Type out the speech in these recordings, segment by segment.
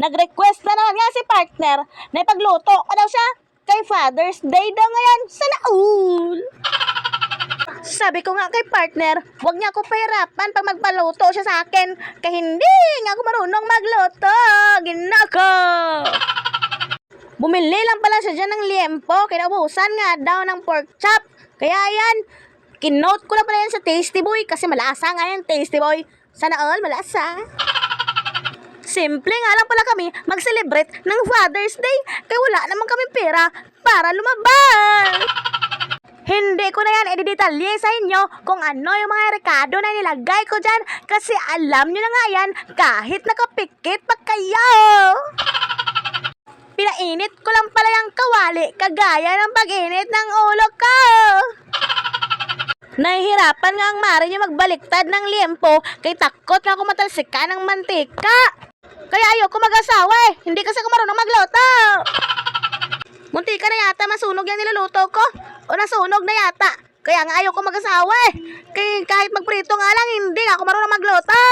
Nag-request na naman nga si partner na ipagluto ko daw siya kay Father's Day daw ngayon. Sana all! Sabi ko nga kay partner, wag niya ako pahirapan pag magpaluto siya sa akin. Kaya hindi nga ako marunong magluto. Ginako! Bumili lang pala siya dyan ng liempo. Kinaubusan nga daw ng pork chop. Kaya yan, kinote ko na pala yan sa Tasty Boy kasi malasa nga yan, Tasty Boy. Sana all, malasa. Simple nga lang pala kami mag-celebrate ng Father's Day kaya wala naman kami pera para lumabas. Hindi ko na yan edidetalye sa inyo kung ano yung mga rekado na nilagay ko dyan kasi alam nyo na nga yan kahit nakapikit pa kayo. Pinainit ko lang pala yung kawali kagaya ng pag-init ng ulo ko. Nahihirapan nga ang mari niya magbaliktad ng liempo kay takot nga ako matalsika ng mantika. Kaya ayoko mag-asawa eh. Hindi kasi ako marunong magluto. Muntika na yata masunog yung niluluto ko. O nasunog na yata. Kaya nga ayoko mag-asawa eh. Kaya kahit magprito nga lang, hindi ako marunong magluto.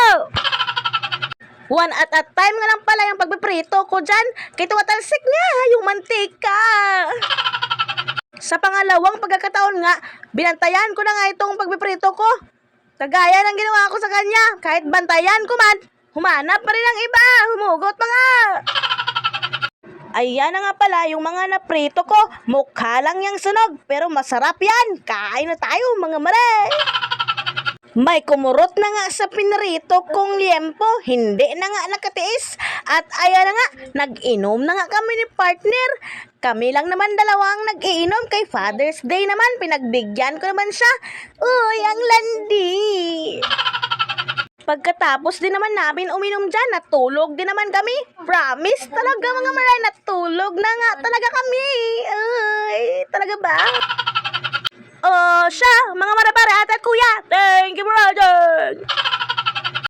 One at a time nga lang pala yung pagpiprito ko dyan. Kaya tumatalsik nga yung mantika. Sa pangalawang pagkakataon nga, binantayan ko na nga itong pagpiprito ko. Kagaya ng ginawa ko sa kanya, kahit bantayan ko man, humanap pa rin ang iba, humugot nga. Ayan na nga pala yung mga naprito ko. Mukha lang yung sunog, pero masarap yan. Kain na tayo mga mare. May kumurot na nga sa pinrito kong liempo. Hindi na nga nakatiis. At ayan na nga, nag-inom na nga kami ni partner. Kami lang naman dalawang nag-iinom kay Father's Day naman. Pinagbigyan ko naman siya. Uy, ang landi. Pagkatapos din naman namin uminom dyan, natulog din naman kami. Promise talaga mga maray, natulog na nga talaga kami. Ay, talaga ba? Oh, siya, mga marapare at kuya. Thank you, brother.